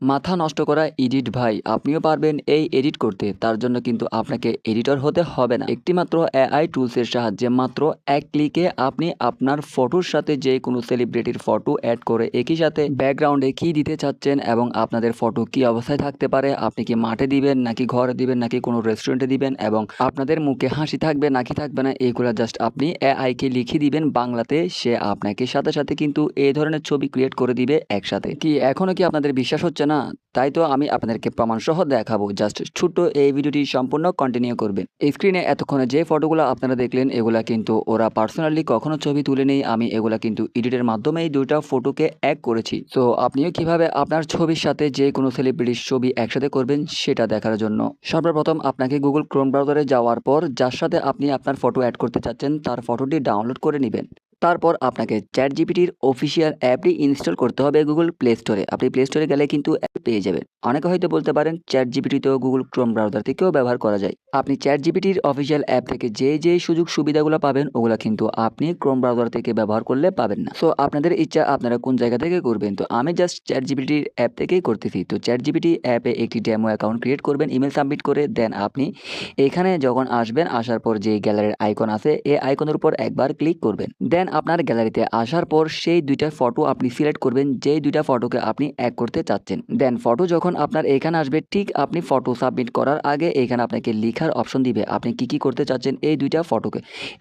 মাথা নষ্ট করা এডিট ভাই, আপনিও পারবেন এই এডিট করতে। তার জন্য কিন্তু আপনাকে এডিটর হতে হবে না। একটি মাত্র এআই টুলসের সাহায্যে মাত্র এক ক্লিকে আপনি আপনার ফটোর সাথে যে কোনো সেলিব্রিটির ফটো অ্যাড করে একই সাথে ব্যাকগ্রাউন্ডে কি দিতে চাচ্ছেন এবং আপনাদের ফটো কি অবস্থায় থাকতে পারে, আপনি কি মাঠে দিবেন, নাকি ঘরে দিবেন, নাকি কোনো রেস্টুরেন্টে দিবেন এবং আপনাদের মুখে হাসি থাকবে, নাকি থাকবে না এইগুলো জাস্ট আপনি এআইকে লিখে দিবেন বাংলাতে। সে আপনাকে সাথে সাথে কিন্তু এই ধরনের ছবি ক্রিয়েট করে দিবে একসাথে। কি, এখনও কি আপনাদের বিশ্বাস হচ্ছে না, তাই তো আমি আপনাদেরকে প্রমাণ সহ দেখাবো। জাস্ট ছোট্ট এই ভিডিওটি সম্পূর্ণ কন্টিনিউ করবেন। স্ক্রিনে এতক্ষণে যে ফটোগুলো আপনারা দেখলেন, এগুলা কিন্তু ওরা পার্সোনালি কখনো ছবি তুলে নেই। আমি এগুলা কিন্তু এডিটের মাধ্যমে এই দুইটা ফটোকে এক করেছি। তো আপনিও কীভাবে আপনার ছবির সাথে যে কোনো সেলিব্রিটির ছবি একসাথে করবেন, সেটা দেখার জন্য। সর্বপ্রথম আপনাকে গুগল ক্রোম ব্রাউজারে যাওয়ার পর, যার সাথে আপনি আপনার ফটো অ্যাড করতে চাচ্ছেন, তার ফটোটি ডাউনলোড করে নেবেন। তারপর আপনাকে চ্যাট জিপিটির অফিসিয়াল অ্যাপটি ইনস্টল করতে হবে গুগল প্লে স্টোরে আপনি প্লে স্টোরে গেলে কিন্তু অ্যাপ পেয়ে যাবেন। অনেকে হয়তো বলতে পারেন চ্যাট জিপিটিতেও গুগল ক্রোম ব্রাউজার থেকেও ব্যবহার করা যায়। আপনি চ্যাট জিপিটির অফিসিয়াল অ্যাপ থেকে যে যে সুযোগ সুবিধাগুলো পাবেন, ওগুলো কিন্তু আপনি ক্রোম ব্রাউজার থেকে ব্যবহার করলে পাবেন না। সো আপনাদের ইচ্ছা, আপনারা কোন জায়গা থেকে করবেন? তো আমি জাস্ট চ্যাট জিপিটির অ্যাপ থেকেই করতেছি। তো চ্যাট জিপিটি অ্যাপে একটি ডেমো অ্যাকাউন্ট ক্রিয়েট করবেন ইমেল সাবমিট করে দেন আপনি এখানে যখন আসবেন, আসার পর যে গ্যালারির আইকন আছে, এই আইকনের উপর একবার ক্লিক করবেন। দেন আপনার গ্যালারিতে আসার পর সেই দুইটা ফটো আপনি সিলেক্ট করবেন, যেই দুইটা ফটোকে আপনি এক করতে চাচ্ছেন। দেন ফটো যখন আপনার এখানে আসবে, ঠিক আপনি ফটো সাবমিট করার আগে এখানে আপনাকে লিখার অপশন দিবে আপনি কি কি করতে চাচ্ছেন এই দুইটা ফটোকে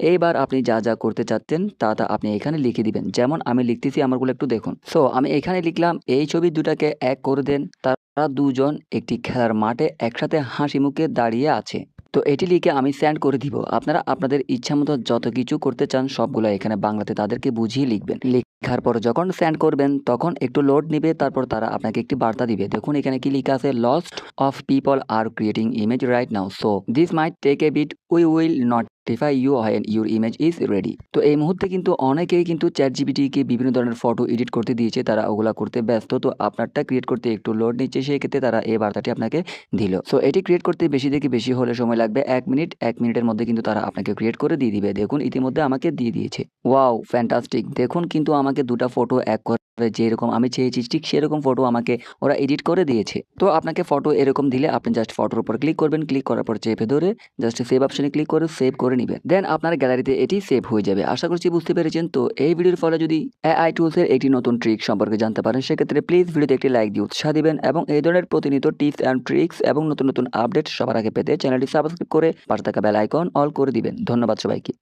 এইবার আপনি যা যা করতে চাচ্ছেন, তা তা আপনি এখানে লিখে দিবেন। যেমন আমি লিখতেছি আমারগুলো একটু দেখুন। সো আমি এখানে লিখলাম, এই ছবি দুটাকে এক করে দেন, তারা দুজন একটি খেলার মাঠে একসাথে হাসি মুখে দাঁড়িয়ে আছে। তো এটি লিখে আমি স্যান্ড করে দিব। আপনারা আপনাদের ইচ্ছা মতো যত কিছু করতে চান সবগুলো এখানে বাংলাতে তাদেরকে বুঝিয়ে লিখবেন। লেখার পর যখন স্যান্ড করবেন, তখন একটু লোড নিবে, তারপর তারা আপনাকে একটি বার্তা দিবে। দেখুন, এখানে কি লেখা আছে lost of people are creating image right now so this might take a bit we will not notify you when your image is ready তো এই মুহূর্তে কিন্তু অনেকেই কিন্তু চ্যাট জিবিটিকে বিভিন্ন ধরনের ফটো এডিট করতে দিয়েছে, তারা ওগুলা করতে ব্যস্ত। তো আপনারটা ক্রিয়েট করতে একটু লোড নিচ্ছে, সেই ক্ষেত্রে তারা এই বার্তাটি আপনাকে দিল। সো এটি ক্রিয়েট করতে বেশি থেকে বেশি হলে সময় লাগবে এক মিনিট এক মিনিটের মধ্যে কিন্তু তারা আপনাকে ক্রিয়েট করে দিয়ে দিবে। দেখুন, ইতিমধ্যে আমাকে দিয়ে দিয়েছে। ওয়াও ফ্যান্টাস্টিক দেখুন, কিন্তু আমাকে দুটা ফটো এক যেরকম আমি চেয়েছি, ঠিক সেরকম ফটো আমাকে ওরা এডিট করে দিয়েছে। তো আপনাকে ফটো এরকম দিলে আপনি জাস্ট ফটোর উপর ক্লিক করবেন ক্লিক করার পর চেপে ধরে জাস্ট সেভ অপশনে ক্লিক করে সেভ করে নেবেন। দেন আপনার গ্যালারিতে এটি সেভ হয়ে যাবে। আশা করছি বুঝতে পেরেছেন। তো এই ভিডিওর ফলে যদি এআই টুলসের একটি নতুন ট্রিক সম্পর্কে জানতে পারেন, সেক্ষেত্রে প্লিজ ভিডিওতে একটি লাইক দিয়ে উৎসাহ দিবেন এবং এই ধরনের প্রতিনিয়ত টিপস অ্যান্ড ট্রিক্স এবং নতুন নতুন আপডেট সবার আগে পেতে চ্যানেলটি সাবস্ক্রাইব করে পাশে থাকা বেল আইকন অল করে দিবেন। ধন্যবাদ সবাইকে।